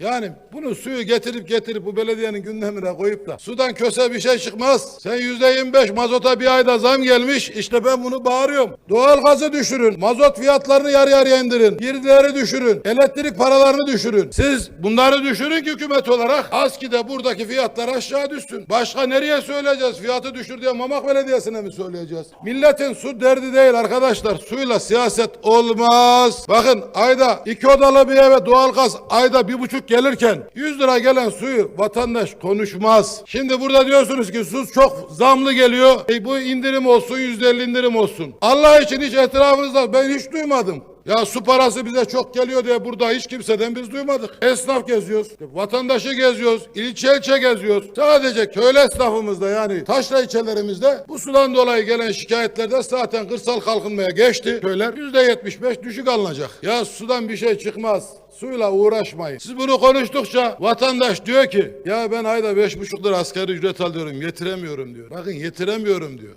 Yani bunu suyu getirip getirip bu belediyenin gündemine koyup da sudan köse bir şey çıkmaz. Sen yüzde yirmi beş mazota bir ayda zam gelmiş. İşte ben bunu bağırıyorum. Doğal gazı düşürün. Mazot fiyatlarını yarı yarıya indirin. Girdileri düşürün. Elektrik paralarını düşürün. Siz bunları düşürün ki hükümet olarak ASKİ'de buradaki fiyatlar aşağı düşsün. Başka nereye söyleyeceğiz? Fiyatı düşür diye Mamak Belediyesi'ne mi söyleyeceğiz? Milletin su derdi değil arkadaşlar. Suyla siyaset olmaz. Bakın ayda iki odalı bir eve doğalgaz ayda bir buçuk gelirken 100 lira gelen suyu vatandaş konuşmaz. Şimdi burada diyorsunuz ki su çok zamlı geliyor. E bu indirim olsun yüzde elli indirim olsun. Allah için hiç etrafınızda ben hiç duymadım. Ya su parası bize çok geliyor diye burada hiç kimseden biz duymadık. Esnaf geziyoruz, vatandaşı geziyoruz, ilçe ilçe geziyoruz. Sadece köylü esnafımızda yani taşra ilçelerimizde bu sudan dolayı gelen şikayetlerde zaten kırsal kalkınmaya geçti. Köyler yüzde yetmiş beş düşük alınacak. Ya sudan bir şey çıkmaz. Suyla uğraşmayın. Siz bunu konuştukça vatandaş diyor ki ya ben ayda beş buçuk lira asgari ücret alıyorum yetiremiyorum diyor. Bakın yetiremiyorum diyor.